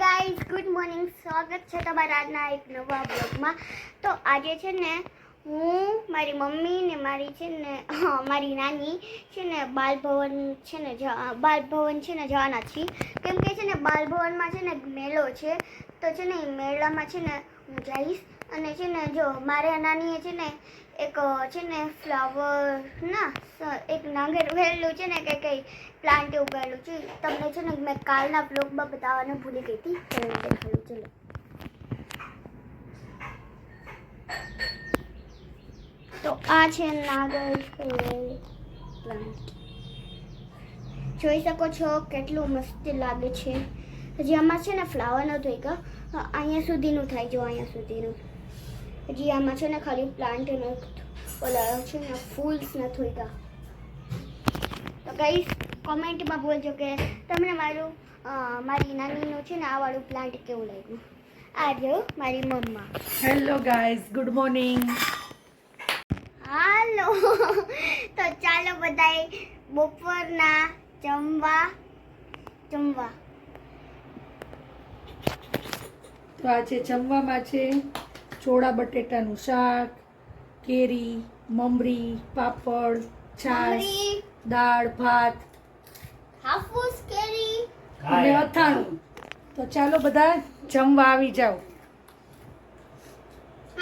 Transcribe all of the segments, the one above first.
Guys good morning સ્વાગત છે તમારા આજના એક નવા બ્લોગમાં તો આજે છે ને, હું, મારી મમ્મી ને મારી છે ને મારી નાની છે ને, બાલભવન છે ને બાલભવન છે ને જવાના છીએ. કેમ કે છે ને, બાલભવનમાં છે ને મેળો છે. તો છે ને, એ મેળામાં છે ને હું જઈશ. અને છે ને જો મારે નાનીએ છે ને એક, છે ને ફ્લાવર ના એક નાગર વહેલું છે ને કે કંઈ પ્લાન્ટ ઉગાડેલું છે, તમને છે ને મેં કાલના બ્લોગમાં બતાવવાનું ભૂલી ગઈ હતી. દેખાડું, ચલો. તો આ છે નાગર પ્લાન્ટ જોઈ શકો છો કેટલું મસ્ત લાગે છે. હજી આમાં છે ને ફ્લાવર નથી ગયો અહીંયા સુધીનું થાય, જો અહીંયા સુધીનું. હજી આમાં છે ને ખાલી પ્લાન્ટ અને ઓલા છે ને ફૂલ્સ નથી હોતા તો ગાઈસ કોમેન્ટમાં બોલજો કે તમને મારું મારી નાનીનું છે ને આ વાળું પ્લાન્ટ કેવું લાગ્યું? આ જો મારી મમ્મા. હેલો ગાઈઝ ગુડ મોર્નિંગ હાલો. તો ચાલો બધાય બપોરના જમવા જમવા. તો આજે જમવામાં છે. ચોળા બટેટાનું શાક કેરી મમરી પાપડ છાશ મમરી. દાળ ભાત. હાફૂસ કેરી. અને અથાણું. તો ચાલો બધા જમવા આવી જાઓ.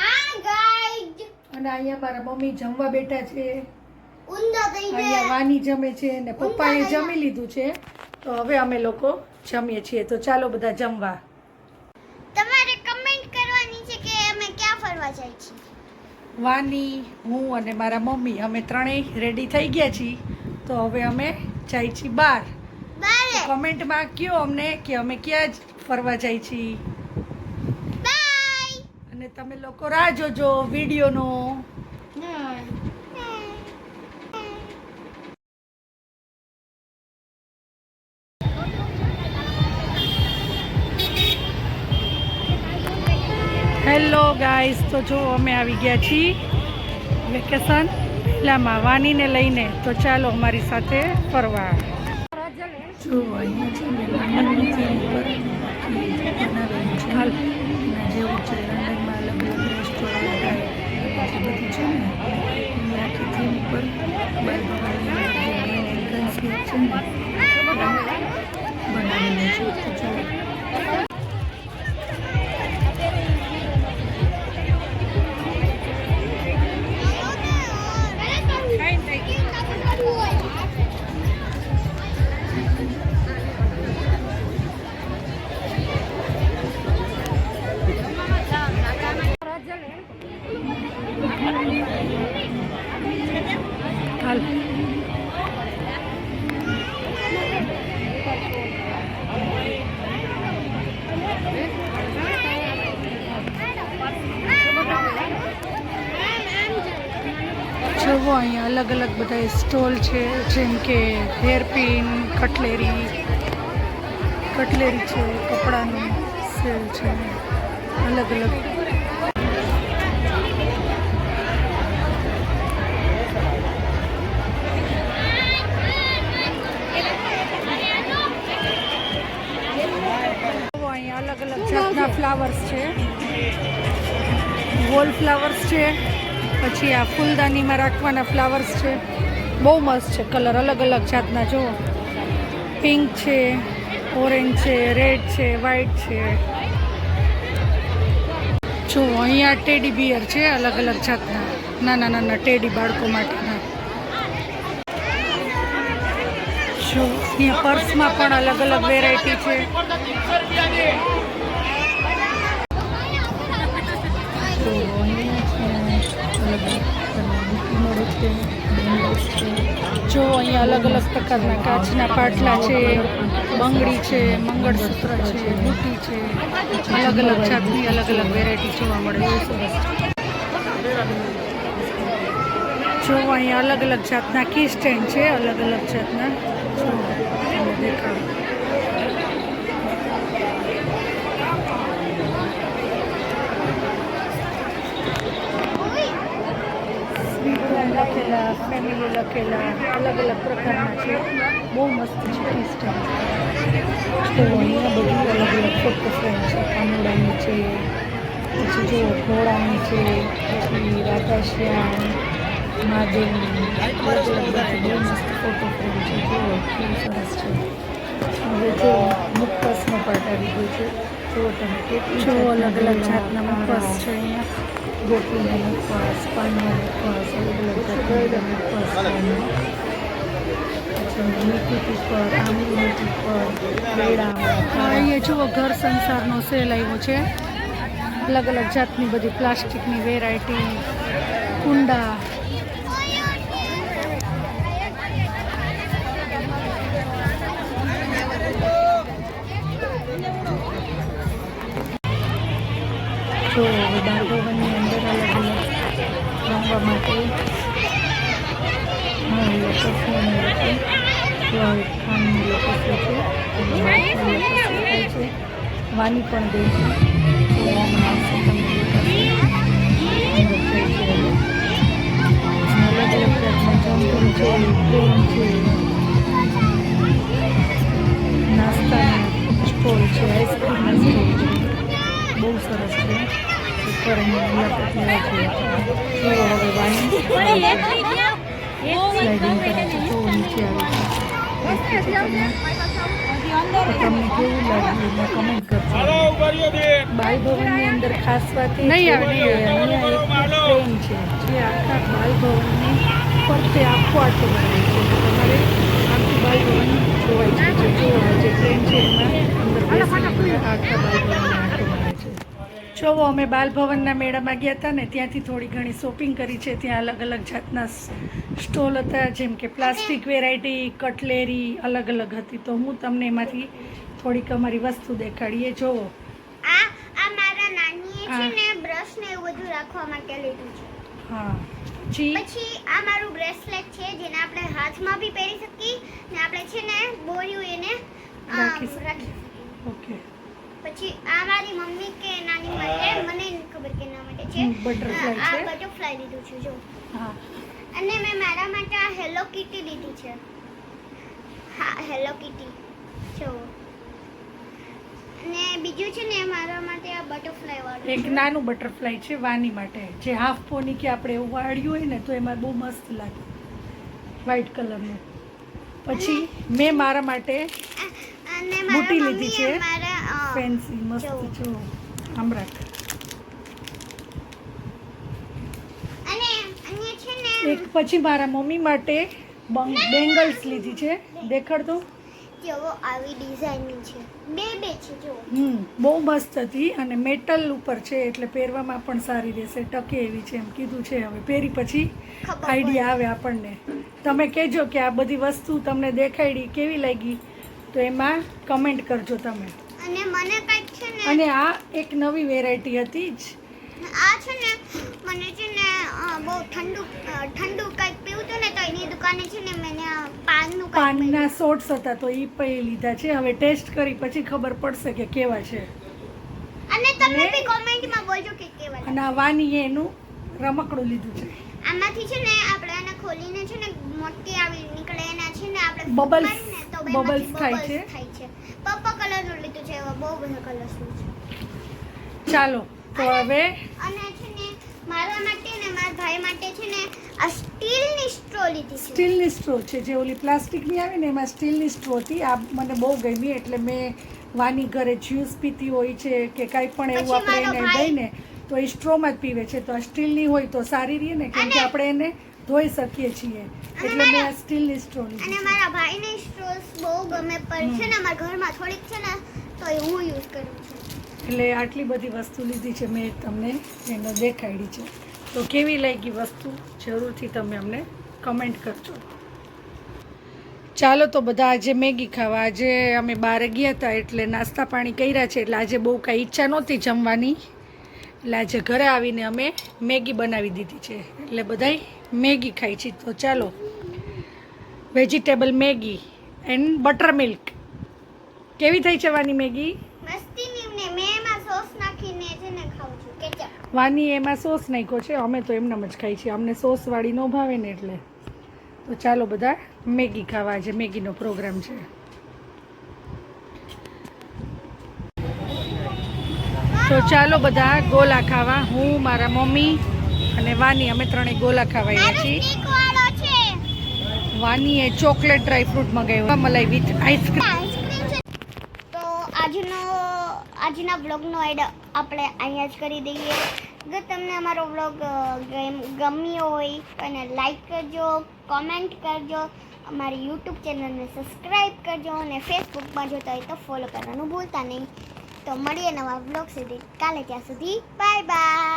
હા ગાઈડ અને અહીંયા મારા મમ્મી જમવા બેઠા છે. ઊંધો થઈ અહીંયા વાની જમે છે ને પપ્પાએ જમી લીધું છે. તો હવે અમે લોકો જમીએ છીએ. તો ચાલો બધા જમવા તમારે કમેન્ટ કરવાની છે કે અમે ક્યાં ફરવા જાય છીએ વાની હું અને મારા મમ્મી અમે ત્રણેય રેડી થઈ ગયા છીએ. તો હવે અમે જાય છીએ બહાર. કોમેન્ટમાં કયો અમને કે અમે ક્યાં જ ફરવા જાય છીએ. અને તમે લોકો રાહ જોજો વિડીયોનો. ગાઈસ તો જો અમે આવી ગયા છીએ વેકેશન પહેલામાં વાનીને લઈને તો ચાલો અમારી સાથે ફરવા. જો છે ને જેવું આખી થીમ પર છે ને. જુઓ અહીંયા અલગ અલગ બધા સ્ટોલ છે, જેમ કે હેરપિન, કટલેરી કટલેરી છે, કપડાનું સેલ છે, અલગ અલગ. અલગ અલગ જાતના ફ્લાવર્સ છે. વોલ ફ્લાવર્સ છે. પછી આ ફૂલદાનીમાં રાખવાના ફ્લાવર્સ છે. બહુ મસ્ત છે કલર, અલગ અલગ જાતના, જુઓ. પિંક છે, ઓરેન્જ છે, રેડ છે વ્હાઈટ છે. જો અહીંયા ટેડી બિયર છે, અલગ અલગ જાતના. નાના નાના ટેડી બાળકો માટેના. જો અહીંયા પર્સમાં પણ અલગ અલગ વેરાયટી છે. જો અહીંયા અલગ અલગ પ્રકારના કાચના પાટલા છે, બંગડી છે, મંગળસૂત્ર છે, બુટી છે, અલગ અલગ જાતની અલગ અલગ વેરાયટી જોવા મળે છે. જો અહીંયા અલગ અલગ જાતના કી સ્ટેન્ડ છે, અલગ અલગ જાતના. જો તમને દેખાડું સ્વીટલાઈન લખેલા ફેમિલી લખેલા, અલગ અલગ પ્રકારના છે. બહુ મસ્ત છે ટી સ્ટાઇલ તો અહીંયા બધું અલગ અલગ ફોટો ફ્રેમ છે. કાનુડાની છે, પછી જો ઘોડાની છે, પછી રાધાશ્યામ, મહાદેવની. અલગ અલગ બહુ મસ્ત ફોટો ફ્રેમ છે. જુઓ, કેવું સરસ છે. હવે જો મુક્કસનો પાર્ટ આવી ગયો છે. તમે કેટલી અલગ અલગ જાતના છે અહીંયા. ગોપીનો મુખવાસ પાનનો મુખવાસ અલગ અલગ જાતના મુખવાસ પછી મીઠી પીપર આંબલીની ટીપર પેડા હા અહીંયા જુઓ ઘર સંસારનો સેલ આવ્યો છે. અલગ અલગ જાતની બધી પ્લાસ્ટિકની વેરાયટી કુંડા જો હવે બારભવનની અંદર અલગ અલગ રમવા માટે હા અંદર છે જો હવે ખાનની લોકસી છે વાની પણ દે છે તો અલગ અલગ જાતના જમરૂ છે. નાસ્તાના સ્ટોલ છે આઈસ્ક્રીમના સ્ટોલ છે. બહુ સરસ છે. ઉપર જેવી તમને કેવું લાગ્યું કમેન્ટ કરજો. બાલભવનની અંદર ખાસ વાત એ નહીં છે અહીંયા એક ટ્રેન છે જે આખા બાલભવનની ફરતે આખું આટો બનાવે છે. તમારે આખું બાલભવન જોવાય છે. જે જે ટ્રેન છે એમાં અંદર આખા જોવો અમે બાલભવનના મેળામાં ગયા હતા ને ત્યાંથી થોડી ઘણી શોપિંગ કરી છે. ત્યાં અલગ અલગ જાતના સ્ટોલ હતા જેમ કે પ્લાસ્ટિક વેરાયટી કટલેરી અલગ અલગ હતી. તો હું તમને એમાંથી થોડીક અમારી વસ્તુ દેખાડીએ. જોવો. આ આ મારા નાનીએ છે ને બ્રશ ને એવું બધું રાખવા માટે લીધું છે. હા. જી પછી આ મારું બ્રેસલેટ છે જેને આપણે હાથમાં બી પહેરી શકીએ ને આપણે છે ને બોર્યું એને. રાખી શકીએ. ઓકે. પછી આ મારી મમ્મી કે નાની માટે મને ખબર કે ના માટે છે. બટરફ્લાય છે. આ બટરફ્લાય લીધું છે જો. હા. અને મેં મારા માટે આ હેલો કિટી લીધી છે. હા હેલો કિટી જો. અને બીજું છે ને મારા માટે આ બટરફ્લાય વાળું એક નાનું બટરફ્લાય છે વાની માટે. જે હાફ પોની કે આપણે એવું વાળ્યું હોય ને તો એમાં બહુ મસ્ત લાગે. વ્હાઈટ કલરનું પછી મેં મારા માટે બુટી લીધી છે. ફેન્સી મસ્ત જો. આમ રાખ એક પછી મારા મમ્મી માટે બેંગલ્સ લીધી છે. દેખાડ તો જેવો આવી ડિઝાઇનની છે. બે બે છે જો. હમ બહુ મસ્ત હતી અને મેટલ ઉપર છે એટલે પહેરવામાં પણ સારી રહેશે. ટકે એવી છે એમ કીધું છે હવે. પહેરી પછી આઈડિયા આવે આપણને. તમે કહેજો કે આ બધી વસ્તુ તમને દેખાડી કેવી લાગી તો એમાં કમેન્ટ કરજો તમે. અને મને કંઈક છે ને અને આ એક નવી વેરાયટી હતી જ. આ છે ને મને છે ને બહુ ઠંડુ ઠંડુ કંઈક પીવું હતું ને તો એની દુકાને છે ને મેં પાનનું પાનના શોર્ટ્સ હતા તો એ પણ લીધા છે. હવે ટેસ્ટ કરી પછી ખબર પડશે કે કેવા છે. અને તમે બી કોમેન્ટમાં બોલજો કે કેવા અને આ વાનીએ એનું રમકડું લીધું છે. આમાંથી છે ને આપણે આને ખોલીને છે ને મોટી આવી નીકળે એના છે ને આપણે બબલ્સ બબલ્સ તો થાય છે. પર્પલ કલરનું લીધું છે એવા બહુ બધા કલર્સનું છે. ચાલો તો હવે અને છે ને મારા માટે ને મારા ભાઈ માટે છે ને આ સ્ટીલની સ્ટ્રો લીધી છે. સ્ટીલની સ્ટ્રો છે જે ઓલી પ્લાસ્ટિકની આવે ને એમાં સ્ટીલની સ્ટ્રો હતી. આ મને બહુ ગમી એટલે મેં વાની ઘરે જ્યુસ પીતી હોય છે કે કાંઈ પણ એવું આપણે એને દઈને તો એ સ્ટ્રોમાં જ પીવે છે. તો આ સ્ટીલની હોય તો સારી રહે ને કેમ કે આપણે એને ધોઈ શકીએ છીએ. એટલે મેં આ સ્ટીલની સ્ટ્રો અને લીધી છે. મારા ભાઈને સ્ટ્રોસ બહુ ગમે પણ છે ને અમારા ઘરમાં થોડીક છે ને તો એ હું યુઝ કરું છું. એટલે આટલી બધી વસ્તુ લીધી છે મેં તમને એનો દેખાડી છે. તો કેવી લાગી વસ્તુ? જરૂરથી તમે અમને કમેન્ટ કરજો. ચાલો તો બધા આજે મેગી ખાવા. આજે અમે બહાર ગયા હતા એટલે નાસ્તા પાણી કર્યા છે. એટલે આજે બહુ કાંઈ ઈચ્છા નહોતી જમવાની. એટલે આજે ઘરે આવીને અમે મેગી બનાવી દીધી છે. એટલે બધાય મેગી ખાય છે. તો ચાલો vegetable Maggi and butter milk કેવી થઈ છે વાની મેગી? વાની એમાં સોસ નાખ્યો છે. અમે તો એમનામ જ ખાઈ છીએ. અમને સોસવાળી ન ભાવે ને એટલે. તો ચાલો બધા મેગી ખાવા આજે. મેગીનો પ્રોગ્રામ છે. તો ચાલો બધા ગોલા ખાવા. હું મારા મમ્મી અને વાની અમે ત્રણેય ગોલા ખાવા આવ્યા છીએ. વાની એ વાનીએ ચોકલેટ ડ્રાયફ્રૂટ મંગાવ્યો. મલાઈ વિથ આઈસ્ક્રીમ. તો આજનો આજના બ્લોગનો એડ આપણે અહીંયા જ કરી દઈએ. જો તમને અમારો બ્લોગ ગમ્યો હોય અને લાઈક કરજો કોમેન્ટ કરજો અમારી યુટ્યુબ ચેનલને સબસ્ક્રાઈબ કરજો અને ફેસબુકમાં જોતા હોય તો ફોલો કરવાનું ભૂલતા નહીં. તો મળીએ નવા બ્લોગ સુધી. કાલે ત્યાં સુધી. Bye bye